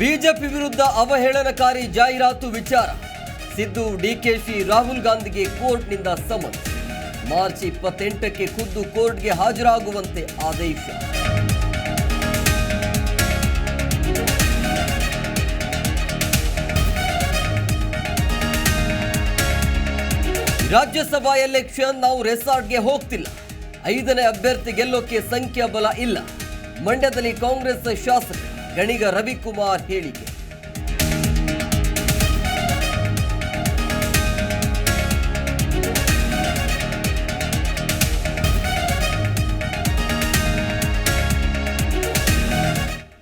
BJP ವಿರುದ್ಧ ಅವಹೇಳನಕಾರಿ ಜಾಹೀರಾತು ವಿಚಾರ. ಸಿದ್ದು ಡಿಕೆಶಿ ರಾಹುಲ್ ಗಾಂಧಿಗೆ ಕೋರ್ಟ್ನಿಂದ ಸಮನ್ಸ್. ಮಾರ್ಚ್ ಇಪ್ಪತ್ತೆಂಟಕ್ಕೆ ಖುದ್ದು ಕೋರ್ಟ್ಗೆ ಹಾಜರಾಗುವಂತೆ ಆದೇಶ. ರಾಜ್ಯಸಭಾ ಎಲೆಕ್ಷನ್ ನಾವು ರೆಸಾರ್ಟ್ಗೆ ಹೋಗ್ತಿಲ್ಲ. ಐದನೇ ಅಭ್ಯರ್ಥಿ ಗೆಲ್ಲೋಕೆ ಸಂಖ್ಯಾಬಲ ಇಲ್ಲ. ಮಂಡ್ಯದಲ್ಲಿ ಕಾಂಗ್ರೆಸ್ ಶಾಸಕ ಗಣಿಗ ರವಿಕುಮಾರ್ ಹೇಳಿಕೆ.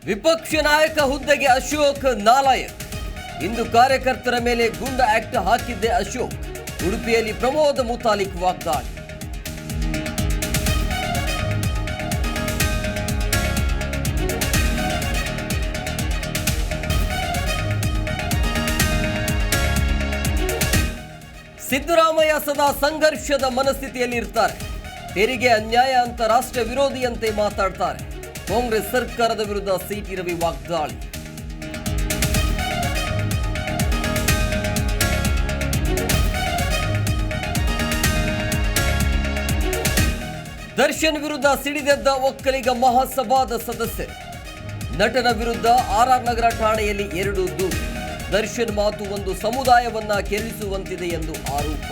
ವಿಪಕ್ಷ ನಾಯಕ ಹುದ್ದೆಗೆ ಅಶೋಕ್ ನಾಲಾಯಕ್. ಇಂದು ಕಾರ್ಯಕರ್ತರ ಮೇಲೆ ಗುಂಡ ಆಕ್ಟ್ ಹಾಕಿದ್ದೆ ಅಶೋಕ್. ಉಡುಪಿಯಲ್ಲಿ ಪ್ರಮೋದ ಮುತಾಲಿಕ್ ವಾಗ್ದಾಳಿ. ಸಿದ್ದರಾಮಯ್ಯ ಸದಾ ಸಂಘರ್ಷದ ಮನಸ್ಥಿತಿಯಲ್ಲಿ ಇರ್ತಾರೆ ತೆರಿಗೆ ಅನ್ಯಾಯ ಅಂತ ರಾಷ್ಟ್ರ ವಿರೋಧಿಯಂತೆ ಮಾತಾಡ್ತಾರೆ. ಕಾಂಗ್ರೆಸ್ ಸರ್ಕಾರದ ವಿರುದ್ಧ ಸಿಟಿ ರವಿ ವಾಗ್ದಾಳಿ. ದರ್ಶನ್ ವಿರುದ್ಧ ಸಿಡಿದೆದ್ದ ಒಕ್ಕಲಿಗ ಮಹಾಸಭಾದ ಸದಸ್ಯರು. ನಟನ ವಿರುದ್ಧ ಆರ್ ಆರ್ ನಗರ ಠಾಣೆಯಲ್ಲಿ ಎರಡು ದೂರು. ದರ್ಶನ್ ಮಾತು ಒಂದು ಸಮುದಾಯವನ್ನ ಕೆರಳಿಸುವಂತಿದೆ ಎಂದು ಆರೋಪ.